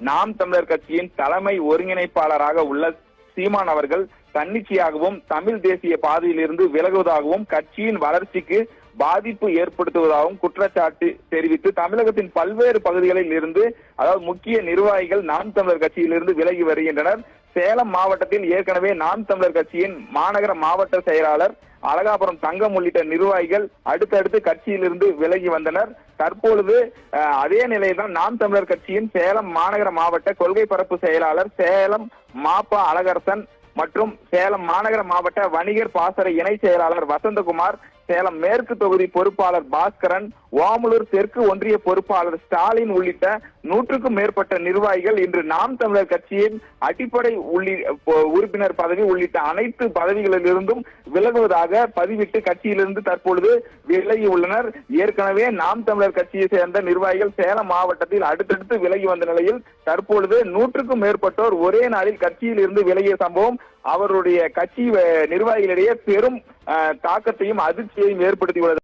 நாம் தமிழர் கட்சியின் தலைமை ஒருங்கிணைப்பாளராக உள்ள சீமான் அவர்கள் தன்னிச்சையாகவும் தமிழ் தேசிய பாதையிலிருந்து விலகுவதாகவும் கட்சியின் வளர்ச்சிக்கு பாதிப்பு ஏற்படுத்துவதாகவும் குற்றச்சாட்டு தெரிவித்து தமிழகத்தின் பல்வேறு பகுதிகளில் இருந்து அதாவது முக்கிய நிர்வாகிகள் நாம் தமிழர் கட்சியிலிருந்து விலகி வருகின்றனர். சேலம் மாவட்டத்தில் ஏற்கனவே நாம் தமிழர் கட்சியின் மாநகர மாவட்ட செயலாளர் அழகாபுரம் தங்கம் உள்ளிட்ட நிர்வாகிகள் அடுத்தடுத்து கட்சியிலிருந்து விலகி வந்தனர். தற்பொழுது அதே நிலையில்தான் நாம் தமிழர் கட்சியின் சேலம் மாநகர மாவட்ட கொள்கை பரப்பு செயலாளர் சேலம் மாப்பா அழகரசன் மற்றும் சேலம் மாநகர மாவட்ட வணிகர் பாசறை இணை செயலாளர் வசந்தகுமார் சேலம் மேற்கு தொகுதி பொறுப்பாளர் பாஸ்கரன் ஓமலூர் தெற்கு ஒன்றிய பொறுப்பாளர் ஸ்டாலின் உள்ளிட்ட நூற்றுக்கும் மேற்பட்ட நிர்வாகிகள் இன்று நாம் தமிழர் கட்சியின் அடிப்படை உள்ளி உறுப்பினர் பதவி உள்ளிட்ட அனைத்து பதவிகளிலிருந்தும் விலகுவதாக பதிவிட்டு கட்சியிலிருந்து தற்பொழுது விலகி உள்ளனர். ஏற்கனவே நாம் தமிழர் கட்சியை சேர்ந்த நிர்வாகிகள் சேலம் மாவட்டத்தில் அடுத்தடுத்து விலகி வந்த நிலையில் தற்பொழுது நூற்றுக்கும் மேற்பட்டோர் ஒரே நாளில் கட்சியில் இருந்து விலகிய சம்பவம் அவருடைய கட்சி நிர்வாகிகளிடையே பெரும் அஹ், தாக்கத்தையும் அதிர்ச்சியையும் ஏற்படுத்தியுள்ளது